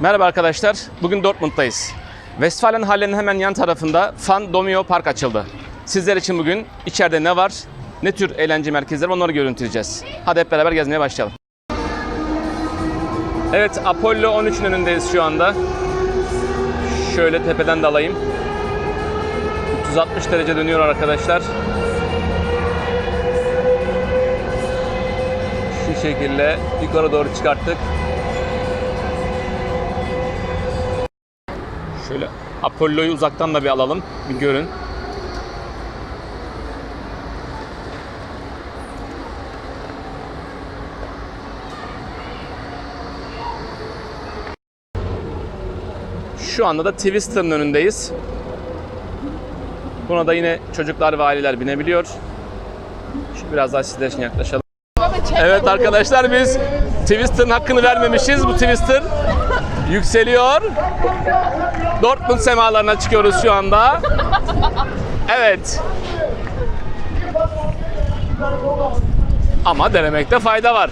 Merhaba arkadaşlar. Bugün Dortmund'dayız. Westfalenhalle'nin hemen yan tarafında Fan Domio Park açıldı. Sizler için bugün içeride ne var, ne tür eğlence merkezleri onları görüntüleyeceğiz. Hadi hep beraber gezmeye başlayalım. Evet, Apollo 13'ün önündeyiz şu anda. Şöyle tepeden de alayım. 360 derece dönüyor arkadaşlar. Şu şekilde yukarı doğru çıkarttık. Şöyle Apollo'yu uzaktan da bir alalım, bir görün. Şu anda da Twister'ın önündeyiz. Buna da yine çocuklar ve aileler binebiliyor. Şu biraz daha sizler için yaklaşalım. Evet arkadaşlar biz Twister'ın hakkını vermemişiz. Bu Twister yükseliyor. Dortmund semalarına çıkıyoruz şu anda. Evet. Ama denemekte fayda var.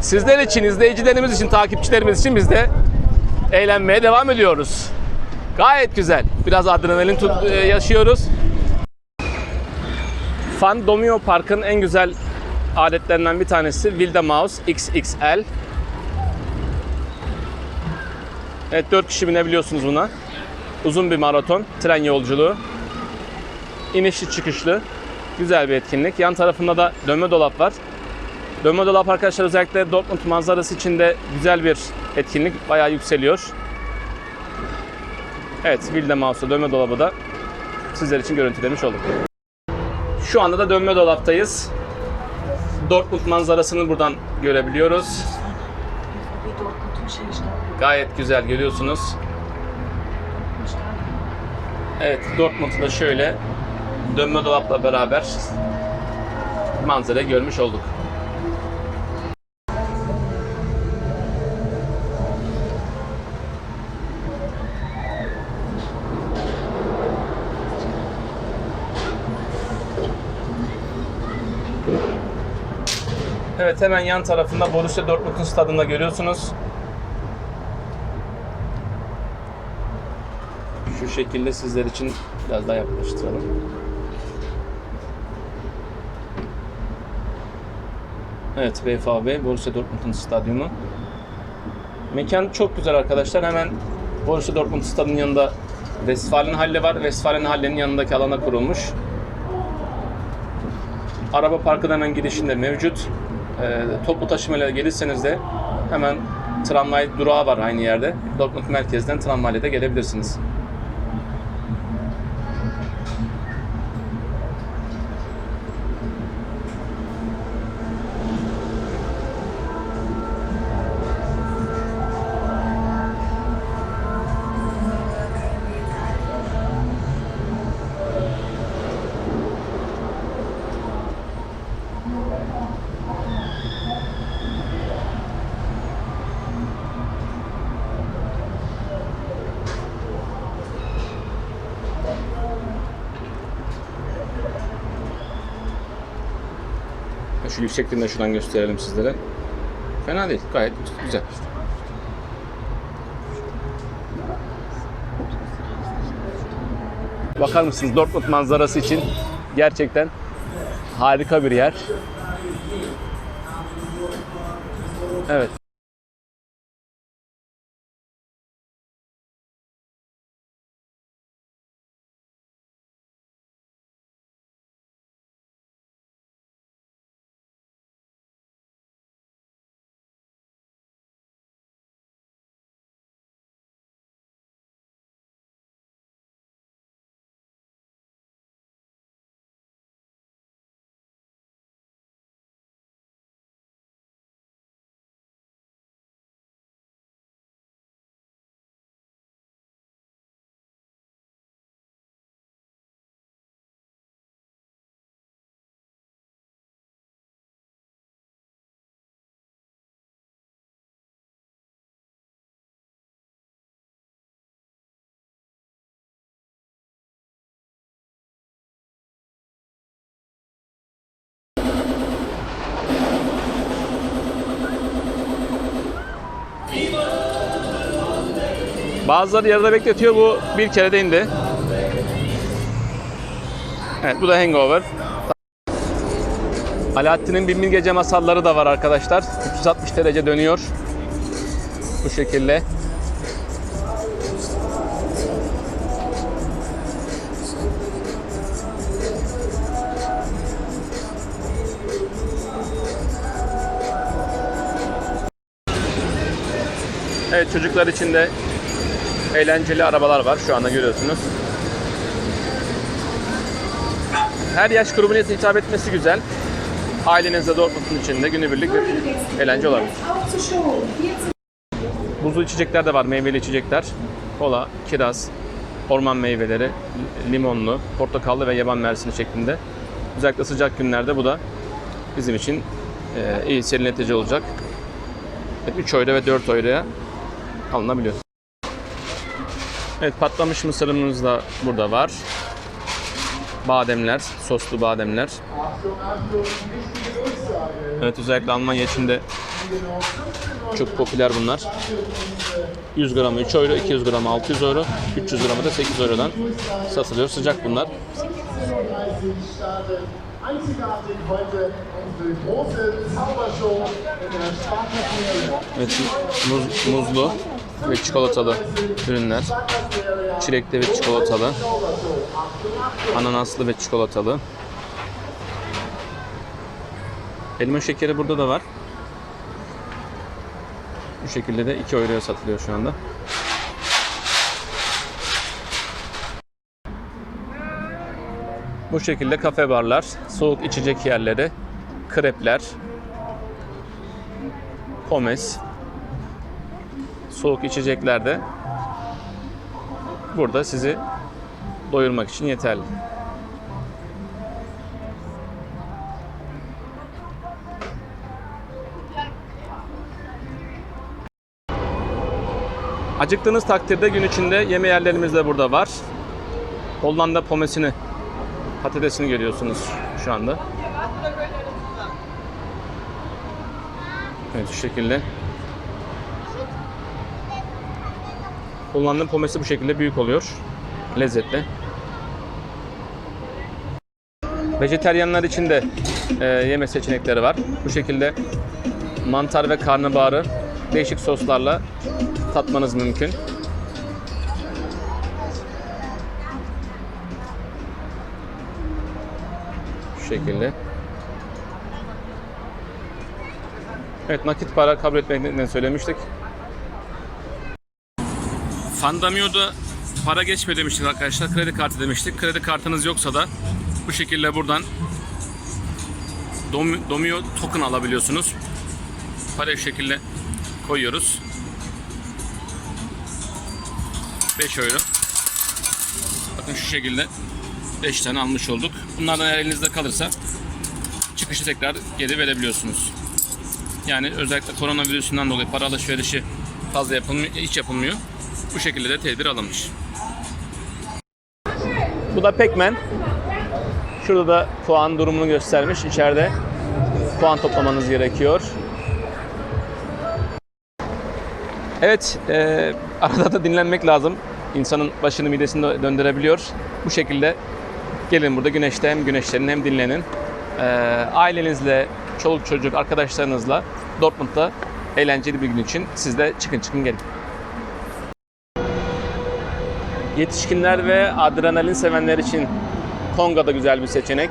Sizler için, izleyicilerimiz için, takipçilerimiz için biz de eğlenmeye devam ediyoruz. Gayet güzel. Biraz adrenalin tut- e, yaşıyoruz. Fan Domio Park'ın en güzel aletlerinden bir tanesi Wilda Mouse XXL. Evet 4 kişi binebiliyorsunuz buna. Uzun bir maraton, tren yolculuğu. İnişli çıkışlı. Güzel bir etkinlik. Yan tarafında da dönme dolap var. Dönme dolap arkadaşlar özellikle Dortmund manzarası için de güzel bir etkinlik. Bayağı yükseliyor. Evet, Wilde Mouse'da dönme dolabı da sizler için görüntülemiş olduk. Şu anda da dönme dolaptayız. Dortmund manzarasını buradan görebiliyoruz. Bir Dortmund'un şey işte. Gayet güzel görüyorsunuz. Evet, Dortmund'u da şöyle dönme dolapla beraber manzara görmüş olduk. Evet hemen yan tarafında Borussia Dortmund'un stadını da görüyorsunuz. Şu şekilde sizler için biraz daha yaklaştıralım. Evet BFAB Borussia Dortmund'un stadyumu. Mekan çok güzel arkadaşlar. Hemen Borussia Dortmund stadının yanında Westfalenhalle var. Westfalenhalle'nin yanındaki alana kurulmuş. Araba parkı hemen girişinde mevcut. Ee, toplu taşımayla gelirseniz de hemen tramvay durağı var aynı yerde. Dortmund merkezden tramvayla da gelebilirsiniz. Şu yüksekliğini de şuradan gösterelim sizlere. Fena değil. Gayet güzel. Bakar mısınız Dortmund manzarası için gerçekten harika bir yer. Evet. Bazıları yarıda bekletiyor. Bu bir kere de indi. Evet bu da Hangover. Alaaddin'in Binbir Gece masalları da var arkadaşlar. 360 derece dönüyor. Bu şekilde. Evet çocuklar için de eğlenceli arabalar var şu anda görüyorsunuz. Her yaş grubuna hitap etmesi güzel. Ailenizde Dortmund'un içinde günübirlik bir eğlence olabilir. Buzlu içecekler de var, meyveli içecekler. Kola, kiraz, orman meyveleri, limonlu, portakallı ve yaban mersini şeklinde. Özellikle sıcak günlerde bu da bizim için e, iyi serinletici olacak. 3 euro ve 4 euroya alınabiliyor. Evet patlamış mısırımız da burada var. Bademler, soslu bademler. Evet özellikle Almanya için de çok popüler bunlar. 100 gramı 3 euro, 200 gramı 600 euro, 300 gramı da 8 eurodan satılıyor. Sıcak bunlar. Evet, muz, muzlu ve çikolatalı ürünler. Çilekli ve çikolatalı. Ananaslı ve çikolatalı. Elma şekeri burada da var. Bu şekilde de 2 euroya satılıyor şu anda. Bu şekilde kafe barlar, soğuk içecek yerleri, krepler, pomes, soğuk içecekler de burada sizi doyurmak için yeterli. Acıktığınız takdirde gün içinde yeme yerlerimiz de burada var. Hollanda pomesini, patatesini görüyorsunuz şu anda. Evet şu şekilde. Kullandığım pomesi bu şekilde büyük oluyor. Lezzetli. Vejeteryanlar için de e, yeme seçenekleri var. Bu şekilde mantar ve karnabaharı değişik soslarla tatmanız mümkün. Şu şekilde. Evet nakit para kabul etmekten söylemiştik. Fandamio'da para geçme demiştik arkadaşlar. Kredi kartı demiştik. Kredi kartınız yoksa da bu şekilde buradan Dom- Domio token alabiliyorsunuz. Parayı şu şekilde koyuyoruz. 5 euro. Bakın şu şekilde 5 tane almış olduk. Bunlardan eğer elinizde kalırsa çıkışı tekrar geri verebiliyorsunuz. Yani özellikle koronavirüsünden dolayı para alışverişi fazla yapılmıyor, hiç yapılmıyor. Bu şekilde de tedbir alınmış. Bu da Pekmen. Şurada da puan durumunu göstermiş. İçeride puan toplamanız gerekiyor. Evet, e, arada da dinlenmek lazım. İnsanın başını midesini dö- döndürebiliyor. Bu şekilde gelin burada güneşte hem güneşlerin hem dinlenin. E, ailenizle, çoluk çocuk, arkadaşlarınızla Dortmund'da eğlenceli bir gün için siz de çıkın çıkın gelin. Yetişkinler ve adrenalin sevenler için Tonga da güzel bir seçenek.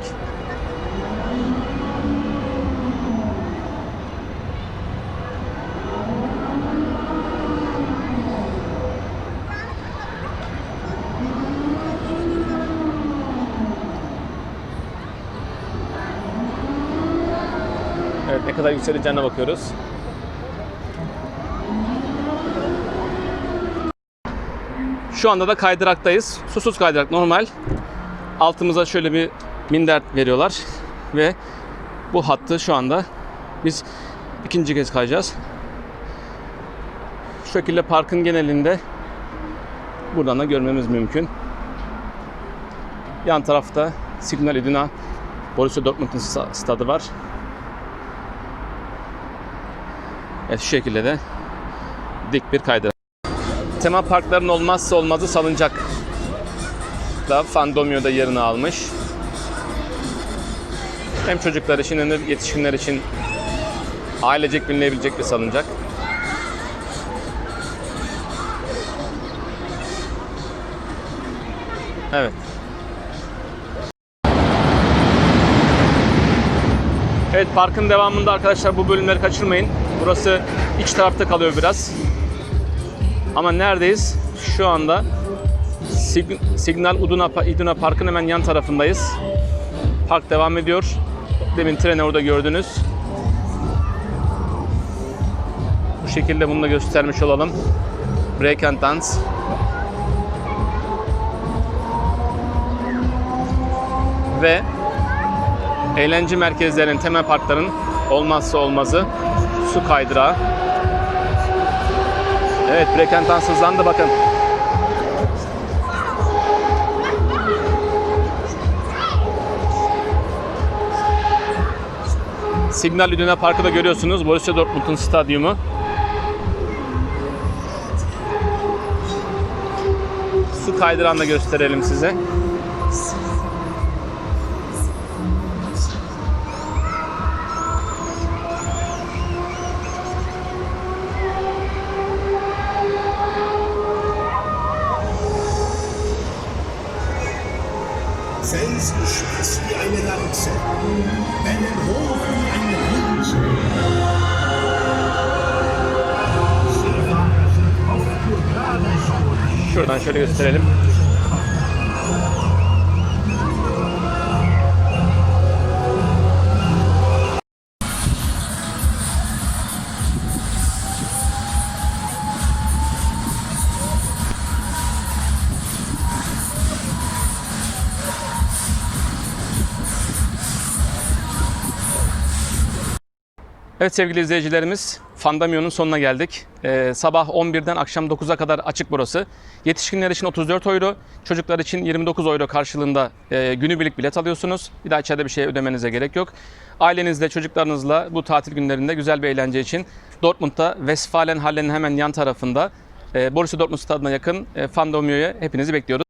Evet ne kadar yükseleceğine bakıyoruz. Şu anda da kaydıraktayız. Susuz kaydırak normal. Altımıza şöyle bir minder veriyorlar ve bu hattı şu anda biz ikinci kez kayacağız. Şu şekilde parkın genelinde buradan da görmemiz mümkün. Yan tarafta Signal Iduna Borussia Dortmund'un sta- stadı var. Evet şu şekilde de dik bir kaydırak. Tema parkların olmazsa olmazı salıncak da Fandomio'da yerini almış. Hem çocuklar için hem de yetişkinler için ailecek binilebilecek bir salıncak. Evet. Evet parkın devamında arkadaşlar bu bölümleri kaçırmayın. Burası iç tarafta kalıyor biraz. Ama neredeyiz? Şu anda Sig- Signal Iduna, Iduna Park'ın hemen yan tarafındayız. Park devam ediyor. Demin treni orada gördünüz. Bu şekilde bunu da göstermiş olalım. Break and Dance. Ve eğlence merkezlerinin, temel parkların olmazsa olmazı su kaydırağı. Evet, dance hızlandı bakın. Signal Iduna Parkı da görüyorsunuz. Borussia Dortmund'un stadyumu. Su kaydırağını da gösterelim size. Şuradan şöyle gösterelim. Evet sevgili izleyicilerimiz, Fandamio'nun sonuna geldik. Ee, sabah 11'den akşam 9'a kadar açık burası. Yetişkinler için 34 euro, çocuklar için 29 euro karşılığında e, günübirlik bilet alıyorsunuz. Bir daha içeride bir şey ödemenize gerek yok. Ailenizle, çocuklarınızla bu tatil günlerinde güzel bir eğlence için Dortmund'da Westfalenhalle'nin hemen yan tarafında e, Borussia Dortmund stadına yakın e, Fandomio'ya hepinizi bekliyoruz.